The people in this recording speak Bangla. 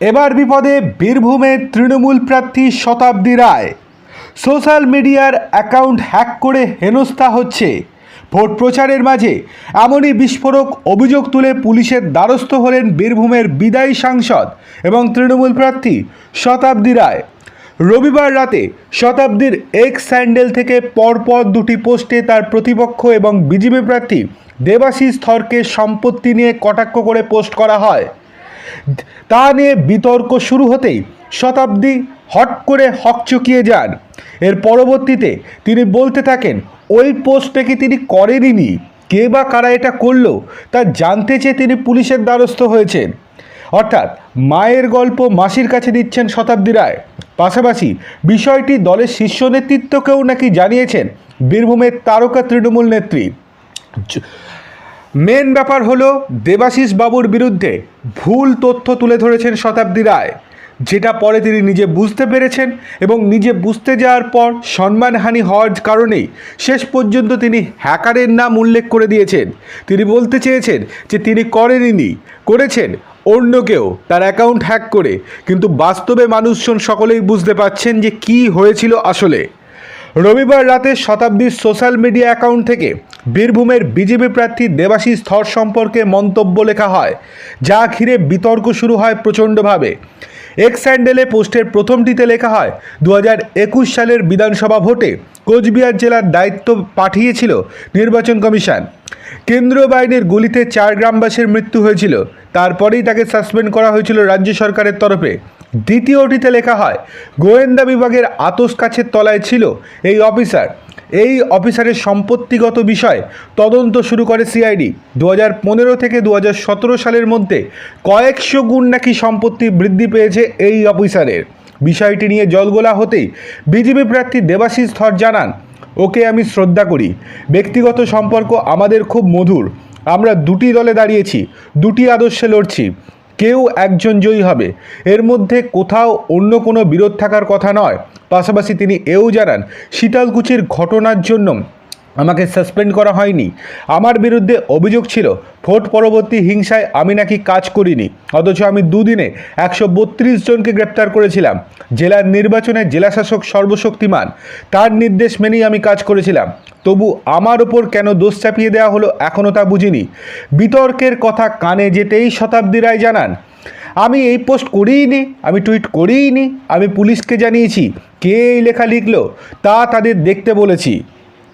এবার বিপদে বীরভূমের তৃণমূল প্রার্থী শতাব্দী রায়। সোশ্যাল মিডিয়ার অ্যাকাউন্ট হ্যাক করে হেনস্থা হচ্ছে। ভোট প্রচারের মাঝে এমনই বিস্ফোরক অভিযোগ তুলে পুলিশের দ্বারস্থ হলেন বীরভূমের বিদায়ী সাংসদ এবং তৃণমূল প্রার্থী শতাব্দী রায়। রবিবার রাতে শতাব্দীর এক্স স্যান্ডেল থেকে পরপর দুটি পোস্টে তার প্রতিপক্ষ এবং বিজেপি প্রার্থী দেবাশিস থরকে সম্পত্তি নিয়ে কটাক্ষ করে পোস্ট করা হয়। তা নিয়ে বিতর্ক শুরু হতেই শতাব্দী হট করে হক হকচকিয়ে যান। এর পরবর্তীতে তিনি বলতে থাকেন, ওই পোস্টটা কি তিনি করেননি? কে বা কারা এটা করল? তা জানতে চেয়ে তিনি পুলিশের দ্বারস্থ হয়েছেন। অর্থাৎ মায়ের গল্প মাসির কাছে দিচ্ছেন শতাব্দী রায়। পাশাপাশি বিষয়টি দলের শীর্ষ নেতৃত্বকেও নাকি জানিয়েছেন বীরভূমের তারকা তৃণমূল নেত্রী। মেন ব্যাপার হলো দেবাশিস বাবুর বিরুদ্ধে ভুল তথ্য তুলে ধরেছেন শতাব্দী রায়, যেটা পরে তিনি নিজে বুঝতে পেরেছেন এবং নিজে বুঝতে যাওয়ার পর সম্মানহানি হওয়ার কারণেই শেষ পর্যন্ত তিনি হ্যাকারের নাম উল্লেখ করে দিয়েছেন। তিনি বলতে চেয়েছেন যে তিনি করেননি, করেছেন অন্য কেউ, তার অ্যাকাউন্ট হ্যাক করে। কিন্তু বাস্তবে মানুষজন সকলেই বুঝতে পারছেন যে কি হয়েছিল আসলে। রবিবার রাতে শতাব্দীর সোশ্যাল মিডিয়া অ্যাকাউন্ট থেকে বীরভূমের বিজেপি প্রার্থী দেবাশিস থর সম্পর্কে মন্তব্য লেখা হয়, যা ঘিরে বিতর্ক শুরু হয় প্রচণ্ডভাবে। এক্স স্যান্ডেলে পোস্টের প্রথমটিতে লেখা হয় দু সালের বিধানসভা ভোটে কোচবিহার জেলার দায়িত্ব পাঠিয়েছিল নির্বাচন কমিশন। কেন্দ্রীয় বাহিনীর গুলিতে চার গ্রামবাসীর মৃত্যু হয়েছিল, তারপরেই তাকে সাসপেন্ড করা হয়েছিল রাজ্য সরকারের তরফে। দ্বিতীয়টিতে লেখা হয়, গোয়েন্দা বিভাগের আতস কাছের তলায় ছিল এই অফিসার। এই অফিসারের সম্পত্তিগত বিষয় তদন্ত শুরু করে সিআইডি। দু হাজার পনেরো থেকে দু হাজার সতেরো সালের মধ্যে কয়েকশো গুণ নাকি সম্পত্তি বৃদ্ধি পেয়েছে এই অফিসারের। বিষয়টি নিয়ে জলগোলা হতেই বিজেপি প্রার্থী দেবাশিস থর জানান, ওকে আমি শ্রদ্ধা করি। ব্যক্তিগত সম্পর্ক আমাদের খুব মধুর। আমরা দুটি দলে দাঁড়িয়েছি, দুটি আদর্শে লড়ছি। কেউ একজন জয়ী হবে। এর মধ্যে কোথাও অন্য কোনো বিরোধ থাকার কথা নয়। পাশাপাশি তিনি এও জানান, শীতলকুচির ঘটনার জন্য আমাকে সাসপেন্ড করা হয়নি। আমার বিরুদ্ধে অভিযোগ ছিল, ভোট পরবর্তী হিংসায় আমি নাকি কাজ করিনি। অথচ আমি দুদিনে একশো বত্রিশ জনকে গ্রেপ্তার করেছিলাম। জেলার নির্বাচনে জেলাশাসক সর্বশক্তিমান। তার নির্দেশ মেনেই আমি কাজ করেছিলাম। তবু আমার ওপর কেন দোষ চাপিয়ে দেওয়া হলো এখনও তা বুঝিনি। বিতর্কের কথা কানে যেতেই শতাব্দী রায় জানান, আমি এই পোস্ট করিইনি, আমি টুইট করিইনি, আমি পুলিশকে জানিয়েছি, কে এই লেখা লিখলো, তা তাদের দেখতে বলেছি।